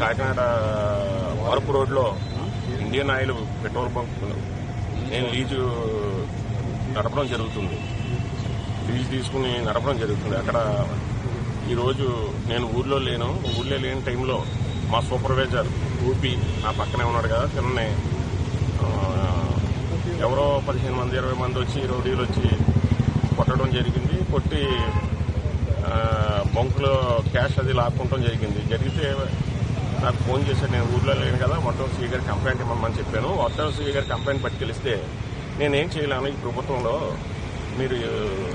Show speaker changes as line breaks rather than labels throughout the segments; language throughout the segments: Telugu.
కాకినాడ వరపు రోడ్లో ఇండియన్ ఆయిల్ పెట్రోల్ బంక్ నేను లీజు నడపడం జరుగుతుంది. లీజు తీసుకుని నడపడం జరుగుతుంది. అక్కడ ఈరోజు నేను ఊర్లో లేను. ఊర్లో లేని టైంలో మా సూపర్వైజర్ ఊపి నా పక్కనే ఉన్నాడు కదా తిన్నే. ఎవరో పదిహేను మంది ఇరవై మంది వచ్చి రోడీలు వచ్చి కొట్టడం జరిగింది. కొట్టి బొంకులో క్యాష్ అది లాక్కుంటాం జరిగింది. జరిగితే నాకు ఫోన్ చేశాడు నేను ఊర్లో లేను కదా మొత్తం సీ గారి కంప్లైంట్ ఇవ్వమని చెప్పాను. మొత్తం సీ గారి కంప్లైంట్ పట్టుకెలిస్తే నేనేం చేయలేను ఈ ప్రభుత్వంలో. మీరు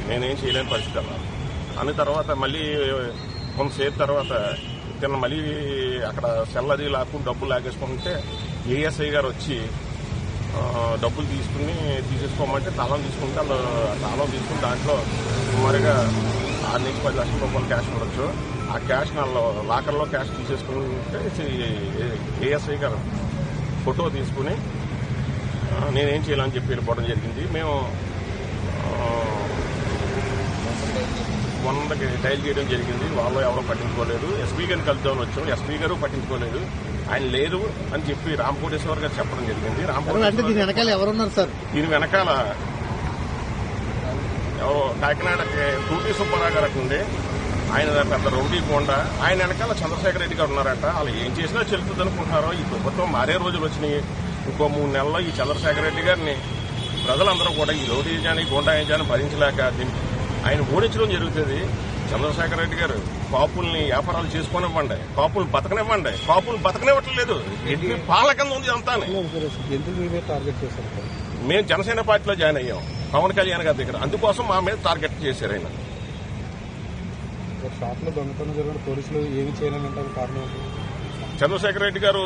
నేనేం చేయలేని పరిస్థితి అన్నారు అన్న తర్వాత మళ్ళీ కొంతసేపు తర్వాత తిన్న మళ్ళీ అక్కడ సెల్ అది లాక్కుని డబ్బులు లాగేసుకుంటే ఏఎస్ఐ గారు వచ్చి డబ్బులు తీసుకుని తీసేసుకోమంటే తాళం తీసుకుంటే వాళ్ళు తాళం తీసుకుని దాంట్లో సుమారుగా ఆరు నుంచి పది లక్షల రూపాయలు క్యాష్ ఉండొచ్చు ఆ క్యాష్ నా లాకర్లో క్యాష్ తీసేసుకుంటే ఏఎస్ఐ గారు ఫోటో తీసుకుని నేనేం చేయాలని చెప్పి వెళ్ళిపోవడం జరిగింది. మేము వందకి డైల్ చేయడం జరిగింది. వాళ్ళు ఎవరో పట్టించుకోలేదు. ఎస్పీ గారిని కలుద్దామని వచ్చాం. ఎస్పీ గారు పట్టించుకోలేదు. ఆయన లేదు అని చెప్పి రామకోటేశ్వర్ గారు చెప్పడం జరిగింది. రామకోటేశ్వర
దీని వెనకాల
ఎవరో కాకినాడకి టూటీ సుబ్బారావు గారు ఉంది. ఆయన పెద్ద రౌడీ కొండ ఆయన వెనకాల చంద్రశేఖర రెడ్డి గారు ఉన్నారంట. వాళ్ళు ఏం చేసినా చెల్లుతుంది అనుకుంటున్నారో ఈ ప్రభుత్వం మారే రోజులు వచ్చినాయి. ఇంకో మూడు నెలల్లో ఈ చంద్రశేఖర రెడ్డి గారిని ప్రజలందరూ కూడా ఈ రౌడీజాన్ని గుండాయిజాన్ని భరించలేక దీనికి ఆయన ఓడించడం జరుగుతుంది. చంద్రశేఖర రెడ్డి గారు కాపుల్ని వ్యాపారాలు చేసుకునివ్వండి కాపులు బతకనివ్వండి కాపులు బతకనివ్వట్లేదు పాలన కింద ఉంది అంతా మేము జనసేన పార్టీలో జాయిన్ అయ్యాం పవన్ కళ్యాణ్ గారి దగ్గర. అందుకోసం మా మీద టార్గెట్ చేశారు ఆయన.
షాప్లో దొంగతనం జరిగిన పోలీసులు ఏమి కారణం?
చంద్రశేఖర రెడ్డి గారు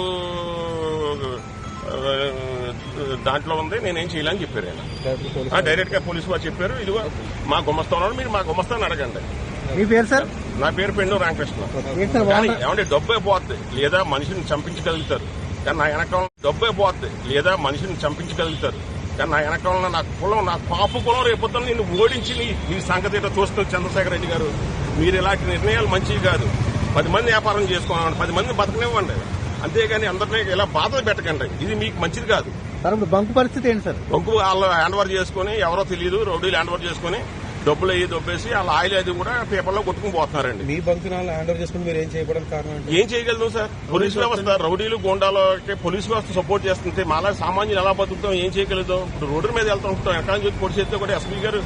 దాంట్లో ఉంది నేనేం చేయాలని చెప్పారు ఆయన. డైరెక్ట్గా పోలీసు వారు చెప్పారు ఇదిగో మా ఉన్నాడు మీరు మా గుమస్తాను అడగండి.
మీ పేరు సార్
నా పేరు పెండు రామకృష్ణ కానీ ఏమంటే డబ్బే పోద్ది లేదా మనిషిని చంపించగలుగుతారు. కానీ నా వెనకాల డబ్బే పోద్ది లేదా మనిషిని చంపించగలుగుతారు. కానీ నా వెనకాల నా కులం నా పాపు కులం రేపొద్దున నిన్ను ఓడించి నీ సంగతి చూస్తున్నారు చంద్రశేఖర రెడ్డి గారు. మీరు ఇలాంటి నిర్ణయాలు మంచివి కాదు. పది మంది వ్యాపారం చేసుకోవాలి పది మంది బతకనివ్వండి. అంతేగాని అందరినీ ఇలా బాధలు పెట్టకండి. ఇది మీకు మంచిది కాదు.
బంక్ పరిస్థితి ఏంటి సార్
బొంకు వాళ్ళు హ్యాండ్ ఓవర్ చేసుకుని ఎవరో తెలియదు రౌడీలు హ్యాండ్ ఓవర్ చేసుకుని డబ్బులు అయ్యి దొబ్బేసి వాళ్ళ ఆయిల్ అది కూడా పేపర్లో కొట్టుకుని పోతున్నారండి.
మీ బంక్ నాలు హ్యాండ్ ఓవర్ చేసుకుని మీరు ఏం చేయడానికి కారణం ఏంటి?
ఏం చేయగలుగుతాం సార్? పోలీసు వ్యవస్థ రౌడీలు గోండాలకి పోలీసు వ్యవస్థ సపోర్ట్ చేస్తుంటే మాలా సామాన్యులు ఎలా బతుకుతాం? ఏం చేయగలుగుతాం ఇప్పుడు రోడ్డు మీద వెళ్తా ఉంటాం. ఎక్కడ నుంచి పొడి చేస్తే కూడా ఎస్పీ గారు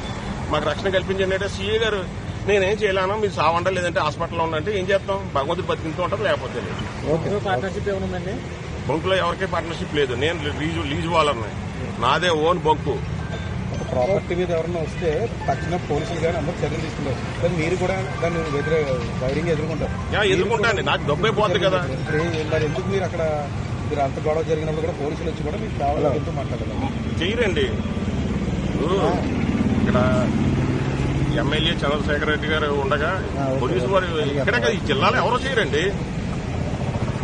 మాకు రక్షణ కల్పించండి అంటే సీఏ గారు నేనేం చేయలేను మీరు సావండ లేదంటే హాస్పిటల్లో ఉందంటే ఏం చేస్తాం? భగవంతుడు బతికింటూ ఉంటాం లేకపోతే లేదు.
ఓకే. పార్ట్నర్షిప్ ఏమైనా ఉందండి?
బంకులో ఎవరికీ పార్ట్నర్షిప్ లేదు. నేను లీజు లీజు వాళ్ళని. నాదే ఓన్ బంకు.
ప్రాపర్టీ మీద ఎవరైనా వస్తే తక్షణ పోలీసులు కానీ అందరూ చర్యలు తీసుకుంటారు. కానీ మీరు కూడా దాన్ని ఎదురు వైరింగ్ ఎదుర్కొంటారు.
యా, ఎదుర్కొంటాను. నాకు డబ్బే పోతుంది కదా.
మరి ఎందుకు మీరు అక్కడ మీరు అంత గొడవ జరిగినప్పుడు కూడా పోలీసులు వచ్చి కూడా మీకు కావాలంటూ మాట్లాడారు.
చెయ్యరండి. ఇప్పుడు ఇక్కడ ఎమ్మెల్యే చంద్రశేఖర రెడ్డి గారు ఉండగా పోలీసు వారు ఇక్కడ కదా ఈ జిల్లాలో ఎవరో చేయరండి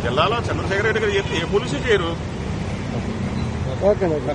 జిల్లాలో చంద్రశేఖర రెడ్డి గారు చెప్తే ఏ పోలీసు చేయరు.
ఓకే. ఓకే.